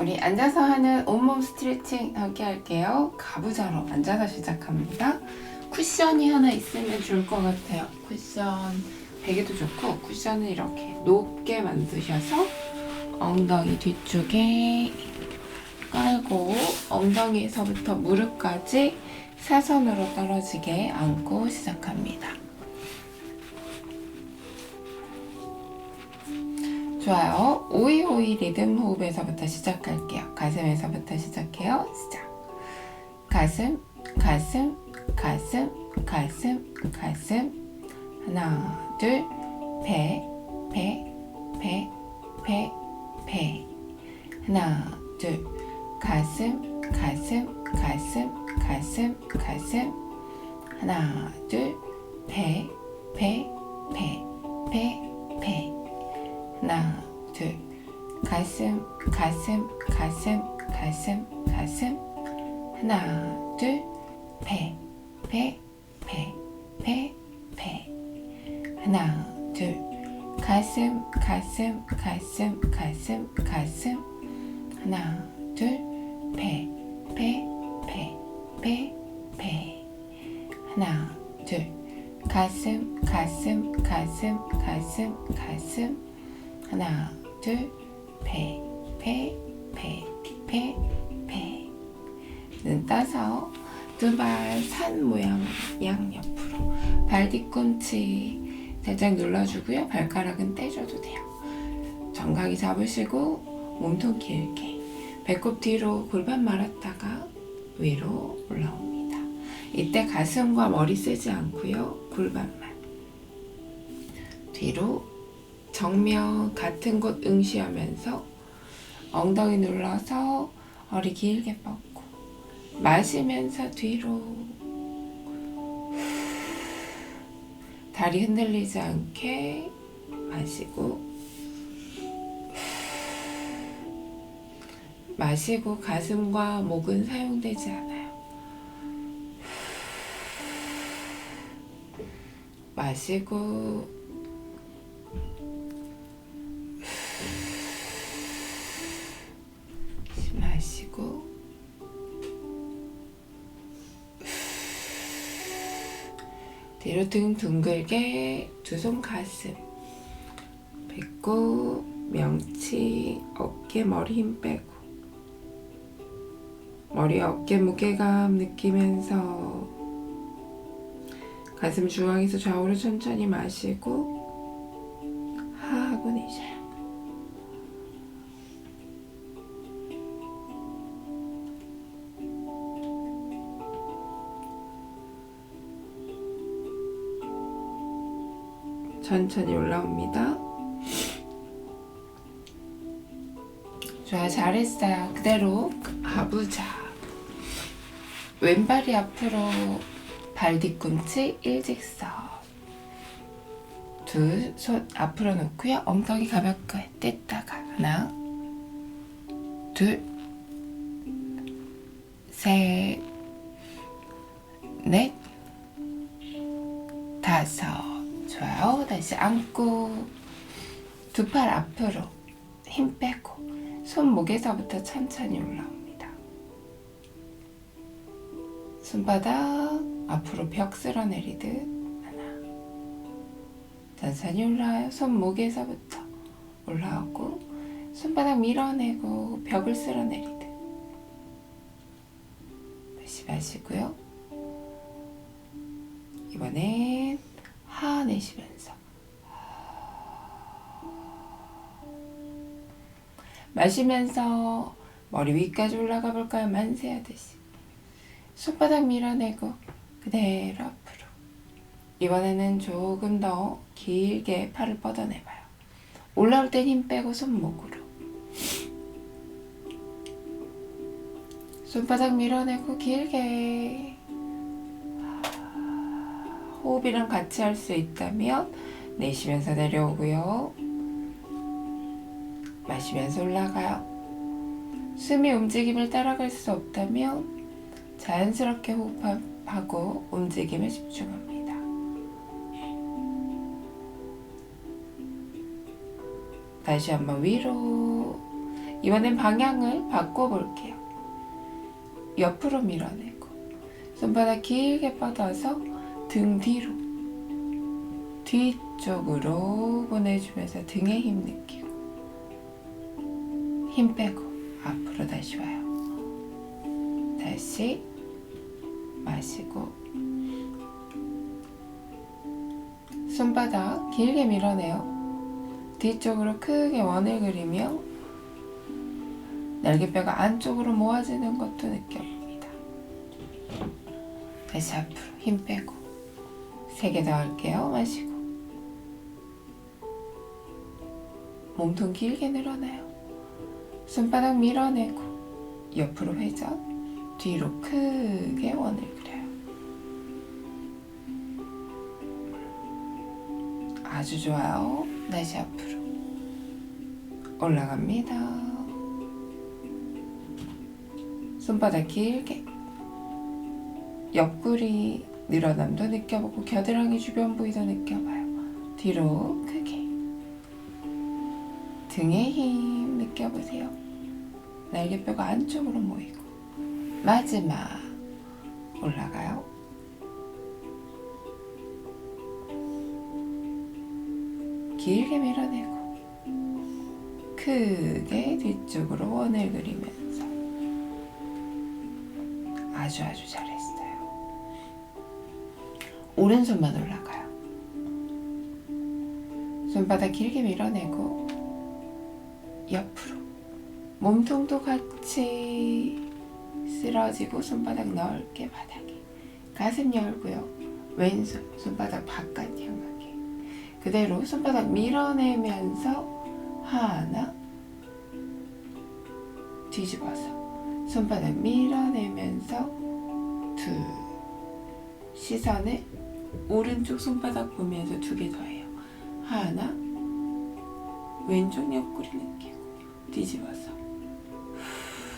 우리 앉아서 하는 온몸 스트레칭 함께 할게요. 가부좌로 앉아서 시작합니다. 쿠션이 하나 있으면 좋을 것 같아요. 쿠션 베개도 좋고 쿠션은 이렇게 높게 만드셔서 엉덩이 뒤쪽에 깔고 엉덩이에서부터 무릎까지 사선으로 떨어지게 앉고 시작합니다. 좋아요. 오이오이 리듬 호흡에서부터 시작할게요. 가슴에서부터 시작해요. 시작. 가슴, 가슴, 가슴, 가슴, 가슴. 하나, 둘, 배, 배, 배, 배, 배. 하나, 둘, 가슴, 가슴, 가슴, 가슴, 가슴. 하나, 둘, 배, 배, 배, 배, 배. 하나, 둘, 가슴, 가슴, 가슴, 가슴, 가슴. 하나, 둘, 배, 배, 배, 배, 배. 하나, 둘, 가슴, 가슴, 가슴, 가슴, 가슴. 하나, 둘, 배, 배, 배, 배, 배. 하나, 둘, 가슴, 가슴, 가슴, 가슴, 가슴. 하나, 둘, 배, 배, 배, 배, 배. 눈 떠서 두 발 산 모양 양옆으로 발 뒤꿈치 살짝 눌러주고요. 발가락은 떼줘도 돼요. 정강이 잡으시고 몸통 길게 배꼽 뒤로 골반 말았다가 위로 올라옵니다. 이때 가슴과 머리 쓰지 않고요. 골반만 뒤로 정면 같은 곳 응시하면서 엉덩이 눌러서 허리 길게 뻗고 마시면서 뒤로 다리 흔들리지 않게 마시고 마시고 가슴과 목은 사용되지 않아요. 마시고 뒤로 등 둥글게 두 손 가슴. 배꼽 명치 어깨 머리 힘 빼고. 머리 어깨 무게감 느끼면서 가슴 중앙에서 좌우로 천천히 마시고 천천히 올라옵니다. 좋아, 잘했어요. 그대로 아부자. 왼발이 앞으로 발 뒤꿈치 일직선. 두 손 앞으로 놓고요. 엉덩이 가볍게 뗐다가 하나, 둘, 셋, 넷, 다섯. 좋아요. 다시 앉고 두 팔 앞으로 힘 빼고 손목에서부터 천천히 올라옵니다. 손바닥 앞으로 벽 쓸어내리듯 하나 천천히 올라와요. 손목에서부터 올라오고 손바닥 밀어내고 벽을 쓸어내리듯 다시 마시고요. 이번엔 하 내쉬면서. 마시면서 머리 위까지 올라가 볼까요? 만세하듯이. 손바닥 밀어내고 그대로 앞으로. 이번에는 조금 더 길게 팔을 뻗어내봐요. 올라올 땐 힘 빼고 손목으로. 손바닥 밀어내고 길게 호흡이랑 같이 할 수 있다면 내쉬면서 내려오고요. 마시면서 올라가요. 숨이 움직임을 따라갈 수 없다면 자연스럽게 호흡하고 움직임에 집중합니다. 다시 한번 위로 이번엔 방향을 바꿔볼게요. 옆으로 밀어내고 손바닥 길게 뻗어서 등 뒤로 뒤쪽으로 보내주면서 등에 힘 느끼고 힘 빼고 앞으로 다시 와요. 다시 마시고 손바닥 길게 밀어내요. 뒤쪽으로 크게 원을 그리며 날개뼈가 안쪽으로 모아지는 것도 느껴봅니다. 다시 앞으로 힘 빼고 세개더 할게요. 마시고 몸통 길게 늘어나요. 손바닥 밀어내고 옆으로 회전 뒤로 크게 원을 그려요. 아주 좋아요. 다시 앞으로 올라갑니다. 손바닥 길게 옆구리 늘어남도 느껴보고 겨드랑이 주변 부위도 느껴봐요. 뒤로 크게 등에 힘 느껴보세요. 날개뼈가 안쪽으로 모이고 마지막 올라가요. 길게 밀어내고 크게 뒤쪽으로 원을 그리면서 아주 아주 잘했어요. 오른손만 올라가요. 손바닥 길게 밀어내고 옆으로 몸통도 같이 쓰러지고 손바닥 넓게 바닥에 가슴 열고요. 왼손 손바닥 바깥 향하게 그대로 손바닥 밀어내면서 하나 뒤집어서 손바닥 밀어내면서 둘 시선을 오른쪽 손바닥 보면서 두 개 더 해요. 하나 왼쪽 옆구리 느끼고 뒤집어서.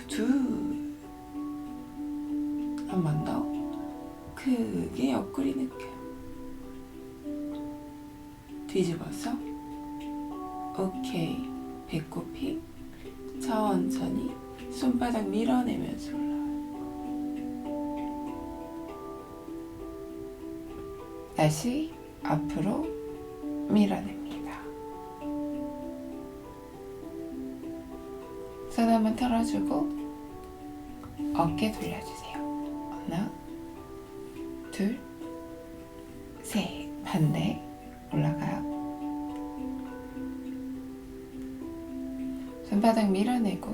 둘. 한번 더. 크게 옆구리 느껴요. 뒤집어서. 오케이. 배꼽 힘 천천히 손바닥 밀어내면서 다시 앞으로 밀어냅니다. 손 한번 털어주고 어깨 돌려주세요. 하나, 둘, 셋. 반대 올라가요. 손바닥 밀어내고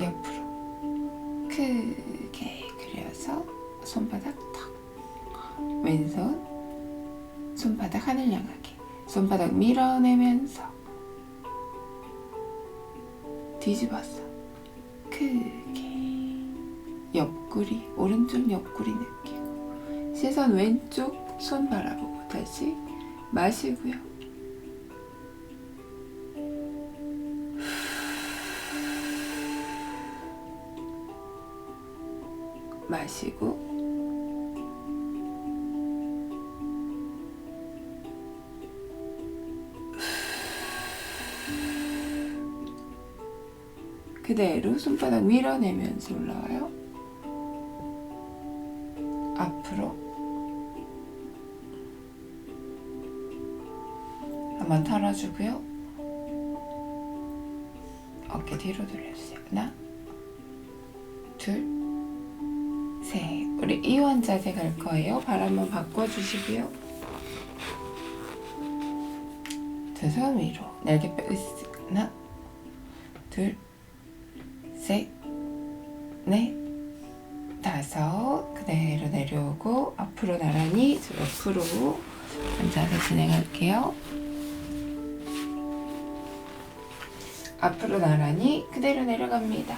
옆으로 크게 그려서 손바닥 턱 왼손 손바닥 하늘 향하게 손바닥 밀어내면서 뒤집어서 크게 옆구리 오른쪽 옆구리 느끼고 시선 왼쪽 손 바라보고 다시 마시고요. 마시고 그대로 손바닥 밀어내면서 올라와요. 앞으로 한번 털어주고요. 어깨 뒤로 돌려주세요. 하나, 둘, 셋. 우리 이완 자세 갈 거예요. 발 한번 바꿔주시고요. 두 손 위로 날개뼈 으쓱. 하나, 둘, 셋, 넷, 다섯. 그대로 내려오고 앞으로 나란히 옆으로 앉아서 진행할게요. 앞으로 나란히 그대로 내려갑니다.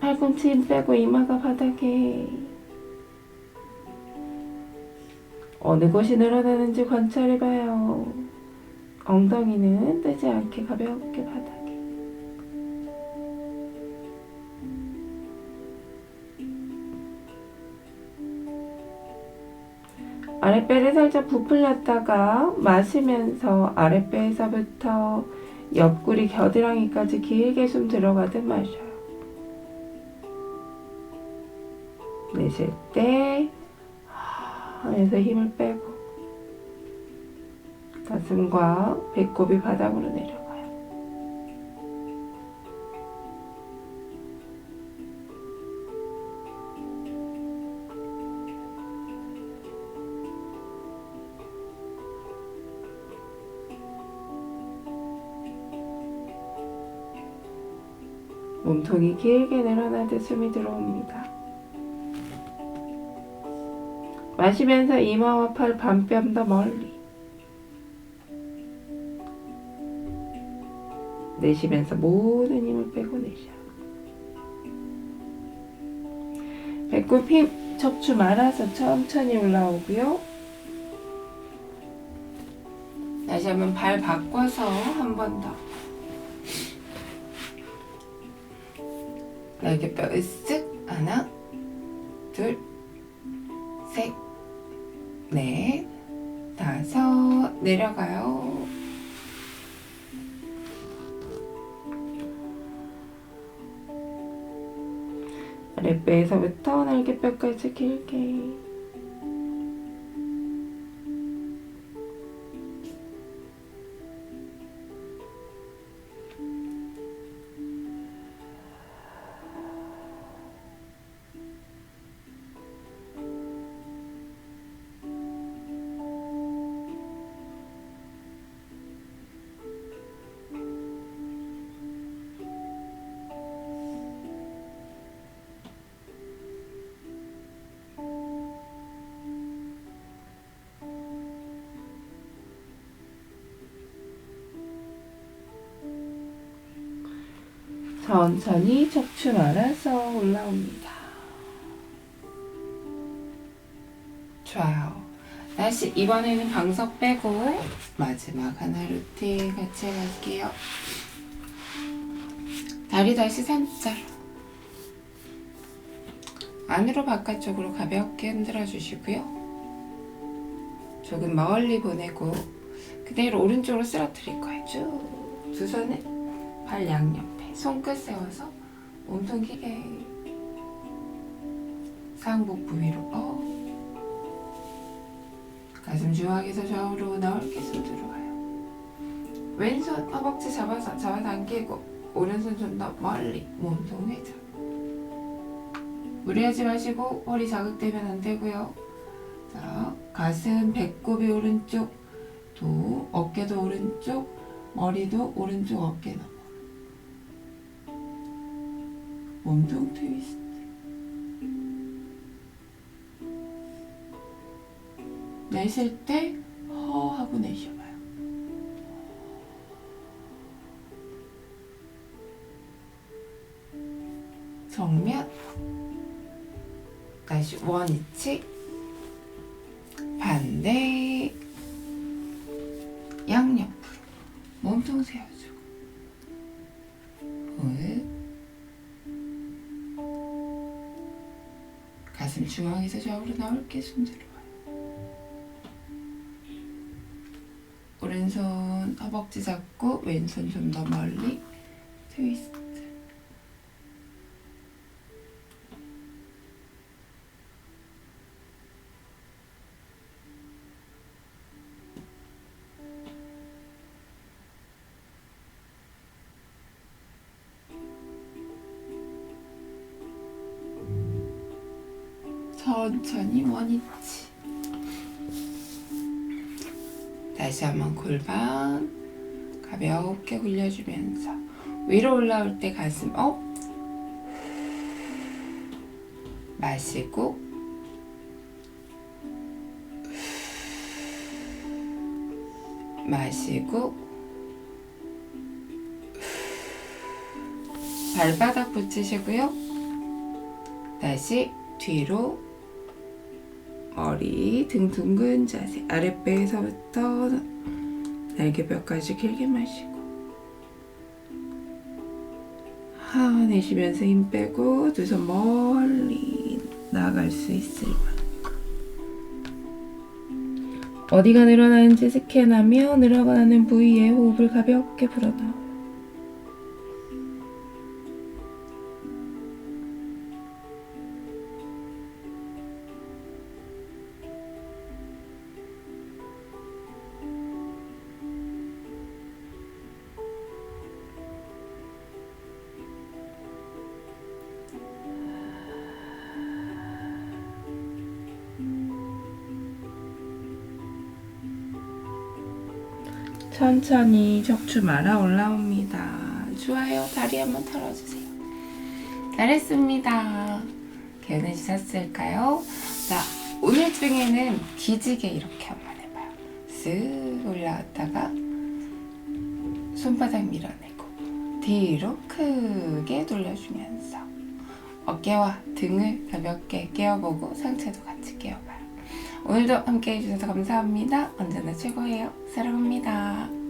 팔꿈치 힘 빼고 이마가 바닥에 어느 곳이 늘어나는지 관찰해봐요. 엉덩이는 뜨지 않게 가볍게 바닥 아랫배를 살짝 부풀렸다가 마시면서 아랫배에서부터 옆구리 겨드랑이까지 길게 숨 들어가듯 마셔요. 내쉴 때 안에서 힘을 빼고 가슴과 배꼽이 바닥으로 내려 몸통이 길게 늘어나듯 숨이 들어옵니다. 마시면서 이마와 팔 반뼘 더 멀리. 내쉬면서 모든 힘을 빼고 내쉬어. 배꼽 힘 척추 말아서 천천히 올라오고요. 다시 한번 발 바꿔서 한 번 더. 날개뼈 으쓱 하나 둘 셋, 넷, 다섯, 내려가요. 아랫배에서부터 날개뼈까지 길게. 천천히 척추 말아서 올라옵니다. 좋아요. 다시 이번에는 방석 빼고 마지막 하나 루틴 같이 해갈게요. 다리 다시 산자로 안으로 바깥쪽으로 가볍게 흔들어 주시고요. 조금 멀리 보내고 그대로 오른쪽으로 쓰러뜨릴 거예요. 쭉 두 손은 발 양옆에 손끝 세워서 몸통 기게 상복부 위로 어 가슴 중앙에서 좌우로 넓게 숨 들어와요. 왼손 허벅지 잡아서 잡아당기고 오른손 좀 더 멀리 몸통 회전. 무리하지 마시고 허리 자극되면 안 되고요. 자, 가슴 배꼽이 오른쪽, 또 어깨도 오른쪽, 머리도 오른쪽 어깨 넘 어. 몸통 트위스트. 내쉴 때 허 하고 내쉬어봐요. 정면 다시 원위치 반대 가슴 중앙에서 좌우로 숨 들어와요. 오른손 허벅지 잡고 왼손 좀 더 멀리 트위스트 천천히 원위치. 다시 한번 골반 가볍게 굴려주면서 위로 올라올 때 가슴 업 마시고. 마시고. 발바닥 붙이시고요. 다시 뒤로 머리 등 둥근 자세 아랫배에서부터 날개뼈까지 길게 마시고 하 내쉬면서 힘 빼고 두 손 멀리 나갈 수 있을 만큼 어디가 늘어나는지 스캔하며 늘어가는 부위에 호흡을 가볍게 불어넣어 천천히 척추 말아 올라옵니다. 좋아요. 다리 한번 털어주세요. 잘했습니다. 괜찮으셨을까요? 자, 오늘 중에는 기지개 이렇게 한번 해봐요. 쓱 올라왔다가 손바닥 밀어내고 뒤로 크게 돌려주면서 어깨와 등을 가볍게 깨워보고 상체도 같이 깨워봐요. 오늘도 함께 해주셔서 감사합니다. 언제나 최고예요. 사랑합니다.